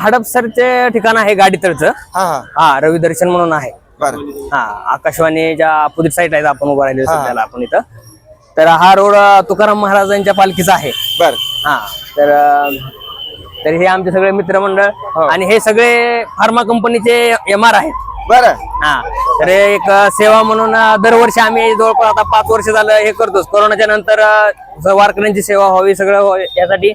हडपसरचे ठिकाण आहे गाडीतळचं. हा रवी दर्शन म्हणून आहे. बर. हा आकाशवाणीच्या अपोजिट साईड आहे आपण उभं राहिलो. सध्याला आपण इथं. तर हा रोड तुकाराम महाराजांच्या पालखीचा आहे. बर. हा तर तर हे आमचे सगळे मित्रमंडळ हो. आणि हे सगळे फार्मा कंपनीचे एम आर आहेत. बर. हा तर एक सेवा म्हणून दरवर्षी आम्ही जवळपास आता पाच वर्ष झालं हे करतोच. कोरोनाच्या नंतर वारकऱ्यांची सेवा व्हावी सगळं व्हावी यासाठी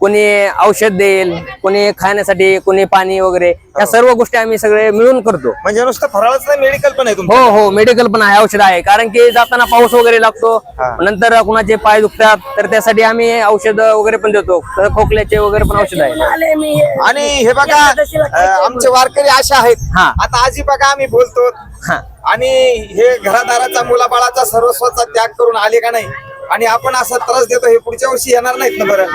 कोणी औषध देईल कोणी खाण्यासाठी कोणी पाणी वगैरे या सर्व गोष्टी आम्ही सगळे मिळून करतो. म्हणजे नुसतं फराळच नाही मेडिकल पण आहे तुमचं? हो हो मेडिकल पण आहे औषध आहे. कारण की जाताना पाऊस वगैरे लागतो हा. नंतर कुणाचे पाय दुखतात तर त्यासाठी आम्ही औषध वगैरे पण देतो. तर खोकल्याचे वगैरे पण औषध आहे. आणि हे बघा अं, आमचे वारकरी अशा आहेत. हा. आता आजी बघा आम्ही बोलतो हा. आणि हे घरादाराचा मुलाबाळाचा सर्वस्वाचा त्याग करून आले का नाही? आणि आपण असा त्रास देतो हे पुढच्या वर्षी येणार नाहीत ना बरं.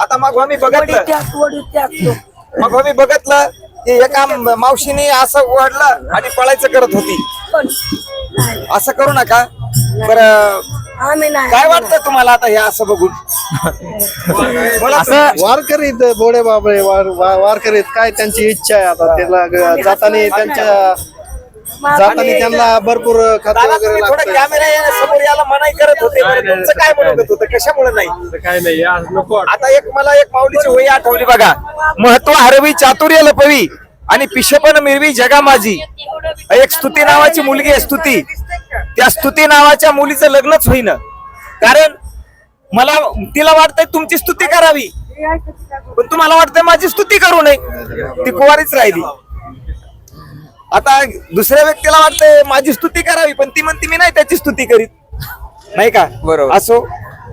आता मग आम्ही बघितलं. मग आम्ही बघितलं की एका मावशीने असं ओढलं आणि पळायचं करत होती. असं करू नका. बरं काय वाटतं तुम्हाला आता हे असं बघून? वारकरी इथं बोडे बाबळे वार- आहेत. काय त्यांची इच्छा आहे आता? त्याला जाताना त्यांच्या जाताना त्यांना भरपूर दादा, वगैरे तुम्ही थोडं लागतं कॅमेरा येण्या समोर याला मनाई करत होते बरं, तुमचं काय म्हणत होतं? कशामुळे नाही? काय नाही आज नको आता एक मला एक माऊलीची वही आठवली बघा. महत्त्व हरवी चातुर्य लपवी आणि पिशपन मिरवी जगा माझी एक स्तुती नावाची मुलगी आहे स्तुती. त्या स्तुती नावाच्या मुलीचं लग्नच होईन. कारण मला तिला वाटतंय तुमची स्तुती करावी. पण तुम्हाला वाटतंय माझी स्तुती करू नये. ती कुवारीच राहिली. आता दुसऱ्या व्यक्तीला वाटतंय माझी स्तुती करावी पण ती म्हणते मी नाही त्याची स्तुती करीत. नाही का? बरोबर. असो.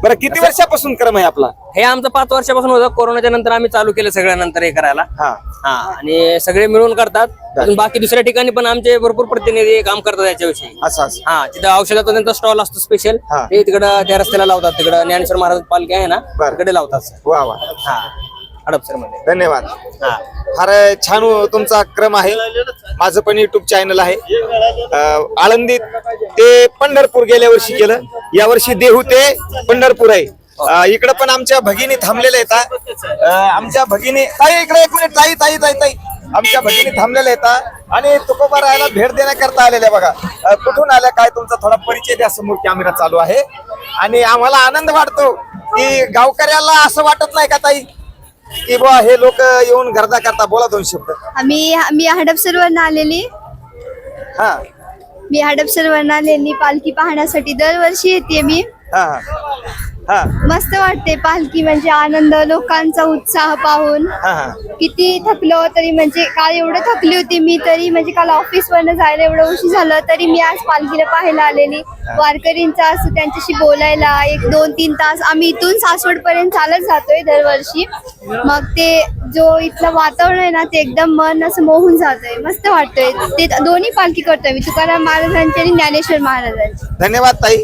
बरं किती वर्षापासून क्रम आहे आपला? हे आमचं पाच वर्षापासून होतं. कोरोनाच्या नंतर आम्ही चालू केलं सगळ्यानंतर हे करायला. हा. हा आणि सगळे मिळून करतात. अजून बाकी दुसऱ्या ठिकाणी पण आमचे भरपूर प्रतिनिधी काम करतात याच्याविषयी. असं असं. हा तिथं औषधाचा त्यांचा स्टॉल असतो स्पेशल हा. ते तिकडं त्या रस्त्याला लावतात. तिकडं ज्ञानेश्वर महाराज पालखी आहे ना बरं. तिकडे लावतात. वा वा. हा. हडपसरमध्ये. धन्यवाद. हा. फार छान तुमचा क्रम आहे. माझं पण युट्यूब चॅनल आहे. अं, आळंदीत ते पंढरपूर गेल्या वर्षी केलं. या वर्षी देहू ते पंढरपूर आहे. अं, इकडं पण आमच्या भगिनी थांबलेल्या आहेत अं, आमच्या भगिनी ताई इकडे एक मिनिट. ताई ताई ताई ताई. आमच्या भगिनी थांबलेल्या आहेत आणि तुकोबा राहायला भेट देण्याकरता आलेल्या बघा. अं, कुठून आल्या काय तुमचा थोडा परिचय द्या. समोर कॅमेरा चालू आहे. आणि आम्हाला आनंद वाटतो की गावकऱ्याला असं वाटत नाही का ताई? की बुवा हे लोक येऊन गर्दा करता बोला दोन शब्द. आम्ही मी हडपसरवरनं आलेली. हा. मी हडपसरवरनं आलेली पालखी पाहण्यासाठी दरवर्षी येते मी. हा हा. हा. मस्त वाटते पालखी म्हणजे आनंद लोकांचा उत्साह पाहून. हा हा. किती थकलो तरी म्हणजे काल एवढं थकली होती मी तरी म्हणजे काल ऑफिस वरनं जायला एवढं उशीर झालं तरी मी आज पालखीला पाहायला आलेली. वारकरींचा असं त्यांच्याशी बोलायला एक दोन तीन तास आम्ही इथून सासवड पर्यंत चालत जातोय दरवर्षी. मग ते जो इथलं वातावरण आहे ना ते एकदम मन असं मोहून जातोय. मस्त वाटतंय. ते दोन्ही पालखी करतोय मी तुकाराम महाराजांची आणि ज्ञानेश्वर महाराजांची. धन्यवाद ताई.